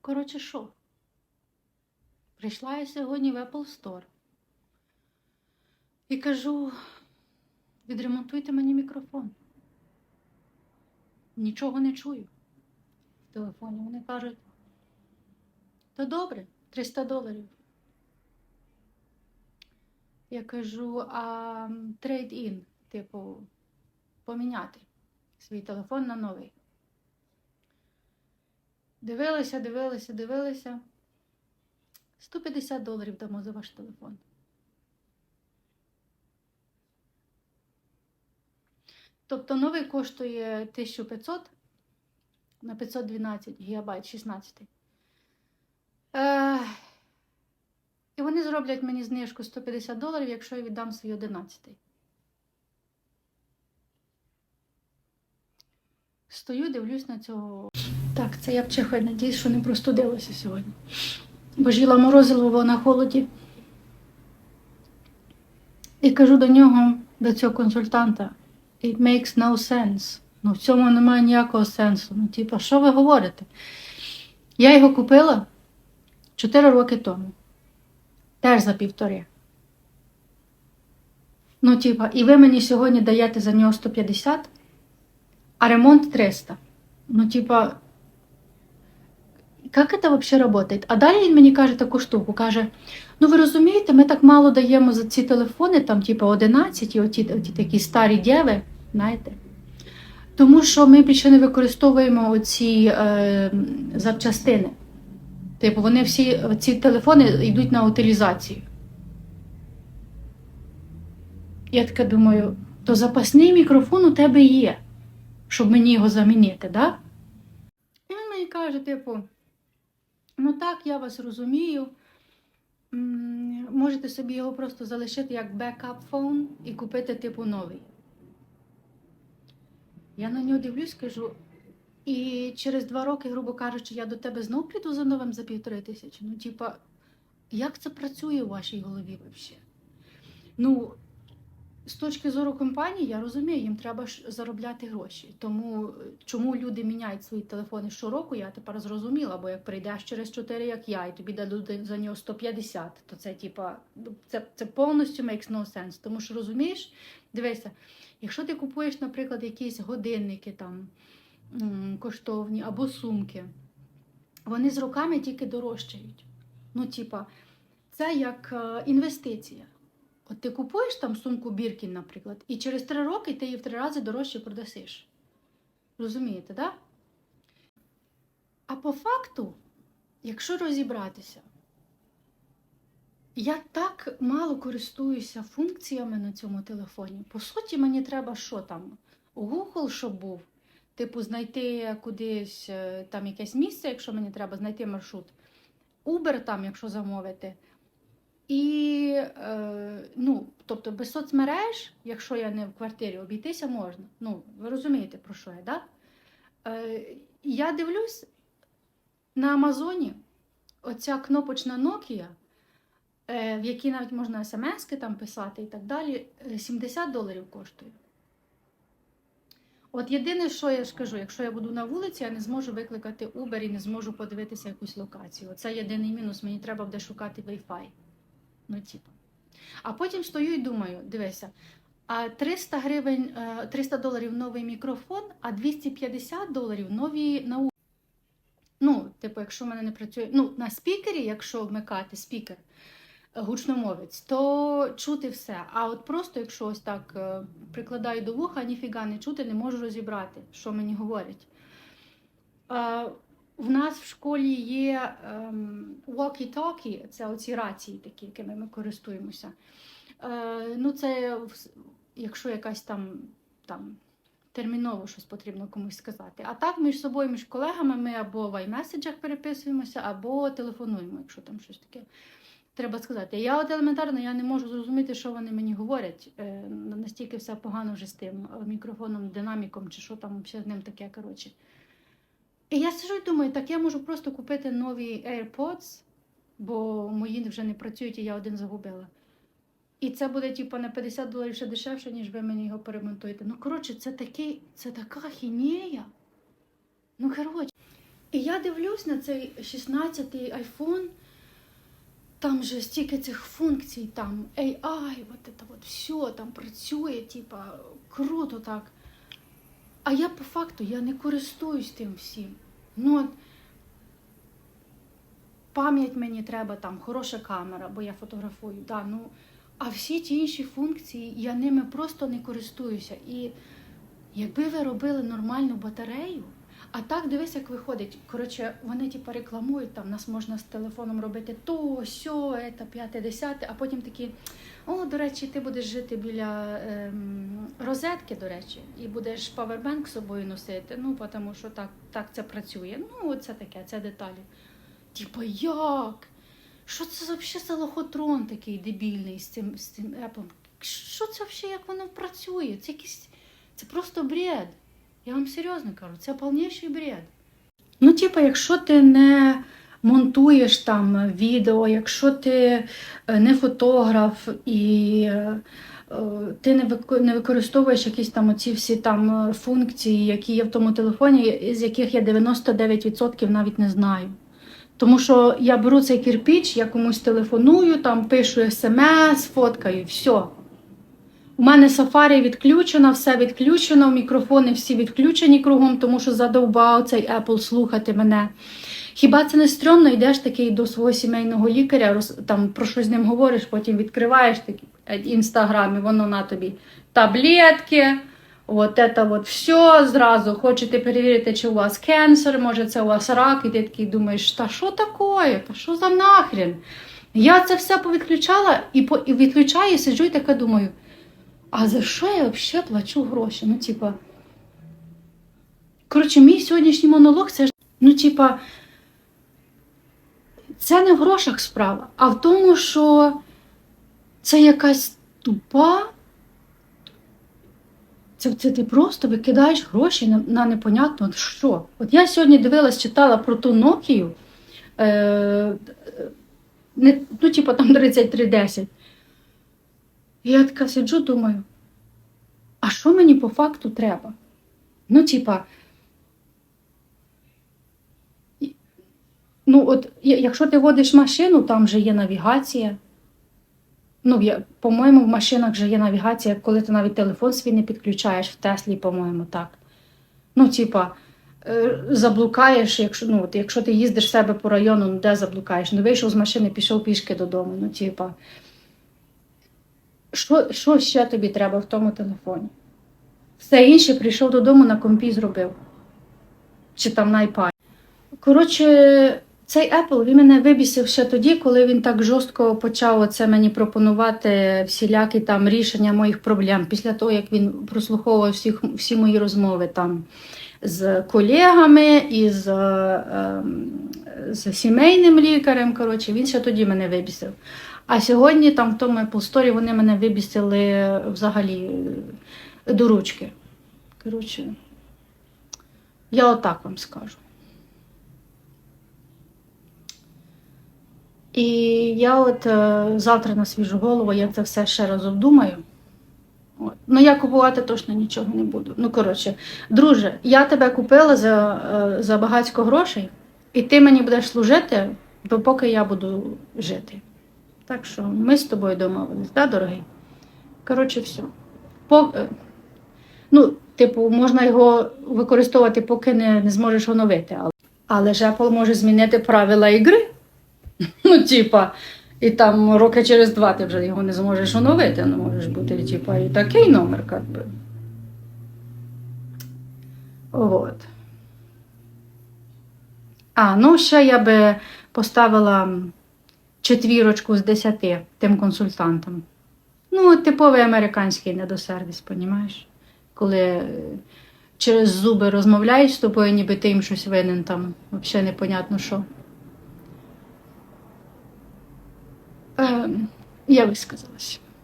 Коротше, що? Прийшла я сьогодні в Apple Store і кажу: відремонтуйте мені мікрофон. Нічого не чую в телефоні. Вони кажуть, то добре, 300 доларів. Я кажу, а трейд-ін, типу, поміняти свій телефон на новий. Дивилися, дивилися, дивилися. 150 доларів дамо за ваш телефон. Тобто новий коштує 1500 на 512 гігабайт 16. Е, і вони зроблять мені знижку 150 доларів, якщо я віддам свій 11. Стою, дивлюсь на цього. Так, це я вчихаю, надіюсь, що не простудилася сьогодні. Бо ж їла морозиво на холоді. І кажу до нього, до цього консультанта, it makes no sense. Ну, в цьому немає ніякого сенсу. Ну, типа, що ви говорите? Я його купила 4 роки тому. Теж за півтори. Ну, типа, і ви мені сьогодні даєте за нього 150, а ремонт 300. Ну, типа, як це взагалі працює? А далі він мені каже таку штуку, каже: ну ви розумієте, ми так мало даємо за ці телефони, там, типу, 11, і оті, оті такі старі дєви, знаєте. Тому що ми більше не використовуємо оці е, запчастини. Типу, вони всі ці телефони йдуть на утилізацію. Я така думаю, то запасний мікрофон у тебе є, щоб мені його замінити, да? І він мені каже, типу, ну так, я вас розумію. Можете собі його просто залишити як бекап фон і купити, типу, новий. Я на нього дивлюсь, кажу, і через два роки, грубо кажучи, я до тебе знов піду за новим за півтори тисячі. Ну, типа, як це працює у вашій голові взагалі? Ну, з точки зору компанії, я розумію, їм треба заробляти гроші. Тому е, чому люди міняють свої телефони щороку, я тепер зрозуміла, бо як прийдеш через 4, як я, і тобі дадуть за нього 150, то це типа, ну, це, це повністю makes no sense. Тому що розумієш, дивися, якщо ти купуєш, наприклад, якісь годинники там коштовні або сумки, вони з роками тільки дорожчають. Ну, типа, це як е, інвестиція. От ти купуєш там сумку Біркін, наприклад, і через три роки ти її в три рази дорожче продасиш. Розумієте. Да? А по факту, якщо розібратися, я так мало користуюся функціями на цьому телефоні. По суті, мені треба що там? Google, щоб був. Типу, знайти кудись е, там якесь місце, якщо мені треба знайти маршрут. Uber там, якщо замовити. І, е, ну, тобто без соцмереж, якщо я не в квартирі, обійтися можна. Ну, ви розумієте, про що я, да? Е, я дивлюсь на Амазоні оця кнопочна Nokia, е, в якій навіть можна смски там писати і так далі, е, 70 доларів коштує. От єдине, що я ж кажу, якщо я буду на вулиці, я не зможу викликати Uber і не зможу подивитися якусь локацію. Оце єдиний мінус, мені треба буде шукати Wi-Fi. Ну, типу. А потім стою і думаю: дивися, а 300 гривень, е, 300 доларів новий мікрофон, а 250 доларів нові нау. Ну, типу, якщо в мене не працює. Ну, на спікері, якщо вмикати спікер, е, гучномовець, то чути все. А от просто, якщо ось так е, прикладаю до вуха, ніфіга не чути, не можу розібрати, що мені говорять. В нас в школі є ем, walkie-talkie, це оці рації такі, якими ми користуємося. Е, ну, це якщо якась там, там терміново щось потрібно комусь сказати. А так між собою, між колегами ми або в iMessage переписуємося, або телефонуємо, якщо там щось таке. Треба сказати. Я от елементарно я не можу зрозуміти, що вони мені говорять. Е, настільки все погано вже з тим мікрофоном, динаміком, чи що там ще з ним таке, коротше. І я сижу і думаю, так я можу просто купити нові AirPods, бо мої вже не працюють, і я один загубила. І це буде, типу, на 50 доларів ще дешевше, ніж ви мені його перемонтуєте. Ну, коротше, це такий, це така хінея. Ну, коротше. І я дивлюсь на цей 16-й iPhone, там же стільки цих функцій, там AI, от це от все там працює, типа, круто так. А я по факту я не користуюсь тим всім. Ну, от, пам'ять мені треба, там, хороша камера, бо я фотографую. Да, ну, а всі ті інші функції я ними просто не користуюся. І якби ви робили нормальну батарею, а так дивись, як виходить. Коротше, вони типу рекламують, там нас можна з телефоном робити то, сьо, ета, п'яте, десяте, а потім такі. О, до речі, ти будеш жити біля ем, розетки, до речі, і будеш павербенк з собою носити. Ну, тому що так, так це працює. Ну, це таке, це деталі. Типа, як? Що це за взагалі за лохотрон такий дебільний з цим, з цим Apple? Що це взагалі, як воно працює? Це якийсь. Це просто бред. Я вам серйозно кажу, це повніший бред. Ну, типа, якщо ти не монтуєш там відео, якщо ти е, не фотограф і е, ти не вик- не використовуєш якісь там оці всі там функції, які є в тому телефоні, з яких я 99% навіть не знаю. Тому що я беру цей кирпіч, я комусь телефоную, там пишу смс, фоткаю, все. У мене сафарі відключено, все відключено, мікрофони всі відключені кругом, тому що задовбав цей Apple слухати мене. Хіба це не стрьомно, йдеш такий до свого сімейного лікаря, роз, там про щось з ним говориш, потім відкриваєш такий інстаграм, і воно на тобі таблетки, от це от все зразу. Хочете перевірити, чи у вас кенсер, може це у вас рак, і ти такий думаєш, та що таке? Та що за нахрен? Я це все повідключала і, по, і відключаю, сиджу і таке думаю. А за що я взагалі плачу гроші? Ну, типа. Коротше, мій сьогоднішній монолог це ж, ну, типа, це не в грошах справа, а в тому, що це якась тупа. Це, це ти просто викидаєш гроші на, на непонятно що. От я сьогодні дивилась, читала про ту Nokia, е, не, ну, типу там 3310. Я така сиджу, думаю, а що мені по факту треба? Ну, типа, ну, от, якщо ти водиш машину, там вже є навігація. Ну, по-моєму, в машинах вже є навігація, коли ти навіть телефон свій не підключаєш в Теслі, по-моєму, так. Ну, типа, е, заблукаєш, якщо, ну, от, якщо ти їздиш себе по району, ну де заблукаєш? Ну, вийшов з машини, пішов пішки додому. Ну, типа. Що, що ще тобі треба в тому телефоні? Все інше прийшов додому на компі зробив. Чи там на iPad. Коротше, цей Apple він мене вибісив ще тоді, коли він так жорстко почав оце мені пропонувати всілякі там рішення моїх проблем. Після того, як він прослуховував всіх, всі мої розмови там з колегами і з, ем, з сімейним лікарем. Коротше, він ще тоді мене вибісив. А сьогодні там в тому Apple Store вони мене вибісили взагалі е, до ручки. Коротше, я отак вам скажу. І я от е, завтра на свіжу голову я це все ще раз обдумаю. От. Ну, я купувати точно нічого не буду. Ну, коротше, друже, я тебе купила за, е, за багатько грошей, і ти мені будеш служити, допоки я буду жити. Так що ми з тобою домовились, да, дорогий? Коротше, все. По, е, ну, типу, можна його використовувати, поки не, не зможеш оновити. Але, але ж Apple може змінити правила ігри. Ну, типа, і там роки через два ти вже його не зможеш оновити. Ну, можеш бути, типа, і такий номер, як би. От. А, ну ще я би поставила четвірочку з десяти тим консультантам. Ну, типовий американський недосервіс, понімаєш? Коли е, через зуби розмовляють з тобою, ніби ти їм щось винен там, взагалі непонятно що. Е, я висказалась.